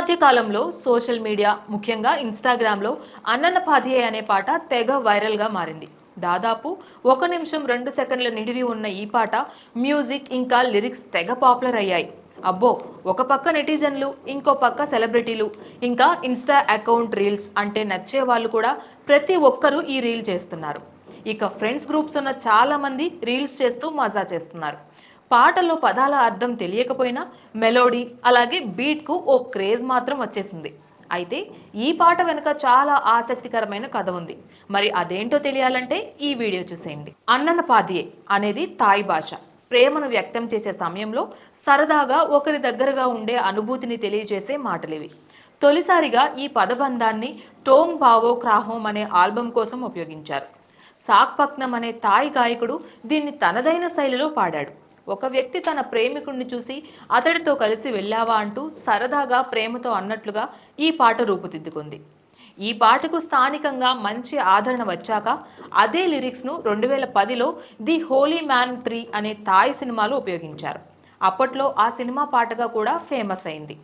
మధ్య కాలంలో social media ముఖ్యంగా ఇన్స్టాగ్రామ్లో అన్నన్న పాదియే అనే పాట తెగ వైరల్గా మారింది. దాదాపు ఒక నిమిషం రెండు సెకండ్ల నిడివి ఉన్న ఈ పాట మ్యూజిక్ ఇంకా లిరిక్స్ తెగ పాపులర్ అయ్యాయి. అబ్బో ఒక పక్క నెటిజన్లు ఇంకో పక్క సెలబ్రిటీలు ఇంకా ఇన్స్టా అకౌంట్ రీల్స్ అంటే నచ్చే వాళ్ళు కూడా ప్రతి ఒక్కరూ ఈ రీల్ చేస్తున్నారు. ఇక ఫ్రెండ్స్ గ్రూప్స్ ఉన్న చాలామంది రీల్స్ చేస్తూ మజా చేస్తున్నారు. పాటలో పదాల అర్థం తెలియకపోయినా మెలోడీ అలాగే బీట్కు ఓ క్రేజ్ మాత్రం వచ్చేసింది. అయితే ఈ పాట వెనుక చాలా ఆసక్తికరమైన కథ ఉంది. మరి అదేంటో తెలియాలంటే ఈ వీడియో చూసేయండి. అన్నన పాదియే అనేది తాయ్ భాష. ప్రేమను వ్యక్తం చేసే సమయంలో సరదాగా ఒకరి దగ్గరగా ఉండే అనుభూతిని తెలియజేసే మాటలివి. తొలిసారిగా ఈ పదబంధాన్ని టోంగ్ బావో క్రాహోం అనే ఆల్బమ్ కోసం ఉపయోగించారు. సాక్పక్నం అనే తాయ్ గాయకుడు దీన్ని తనదైన శైలిలో పాడాడు. ఒక వ్యక్తి తన ప్రేమికుణ్ణి చూసి అతడితో కలిసి వెళ్ళావా? అంటూ సరదాగా ప్రేమతో అన్నట్లుగా ఈ పాట రూపుదిద్దుకుంది. ఈ పాటకు స్థానికంగా మంచి ఆదరణ వచ్చాక అదే లిరిక్స్ను రెండు వేల పదిలో ది హోలీ మ్యాన్ త్రీ అనే తాయ్ సినిమాలో ఉపయోగించారు. అప్పట్లో ఆ సినిమా పాటగా కూడా ఫేమస్ అయింది.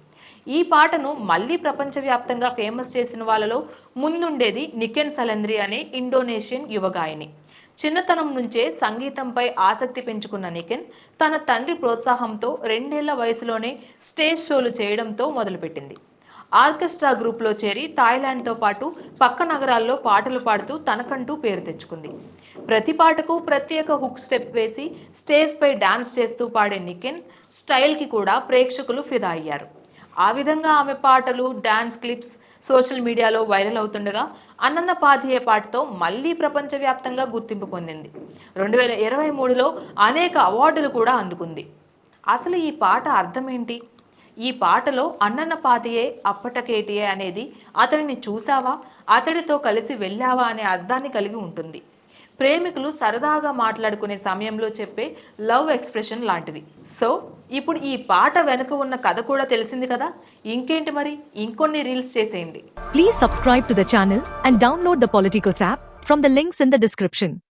ఈ పాటను మళ్ళీ ప్రపంచవ్యాప్తంగా ఫేమస్ చేసిన వాళ్ళలో ముందుండేది నికెన్ సలంద్రి అనే ఇండోనేషియన్ యువగాయని. చిన్నతనం నుంచే సంగీతంపై ఆసక్తి పెంచుకున్న నికెన్ తన తండ్రి ప్రోత్సాహంతో రెండేళ్ళ వయసులోనే స్టేజ్ షోలు చేయడంతో మొదలుపెట్టింది. ఆర్కెస్ట్రా గ్రూప్లో చేరి థాయిలాండ్తో పాటు పక్క నగరాల్లో పాటలు పాడుతూ తనకంటూ పేరు తెచ్చుకుంది. ప్రతి పాటకు ప్రత్యేక హుక్ స్టెప్ వేసి స్టేజ్పై డాన్స్ చేస్తూ పాడే నికెన్ స్టైల్కి కూడా ప్రేక్షకులు ఫిదా అయ్యారు. ఆ విధంగా ఆమె పాటలు dance clips social media viral అవుతుండగా అన్నన్న పాధియే పాటతో మళ్ళీ ప్రపంచవ్యాప్తంగా గుర్తింపు పొందింది. రెండు వేల ఇరవై మూడులో అనేక అవార్డులు కూడా అందుకుంది. అసలు ఈ పాట అర్థం ఏంటి ఈ పాటలో అన్నన్న పాతియే అప్పటకేటియే అనేది అతడిని చూసావా అతడితో కలిసి వెళ్ళావా అనే అర్థాన్ని కలిగి ఉంటుంది. ప్రేమికులు సరదాగా మాట్లాడుకునే సమయంలో చెప్పే లవ్ ఎక్స్ప్రెషన్ లాంటిది. సో ఇప్పుడు ఈ పాట వెనుక ఉన్న కథ కూడా తెలిసింది కదా? ఇంకేంటి మరి? ఇంకొన్ని రీల్స్ చేసేయండి. Please subscribe to the and download the Politico app from the links in the description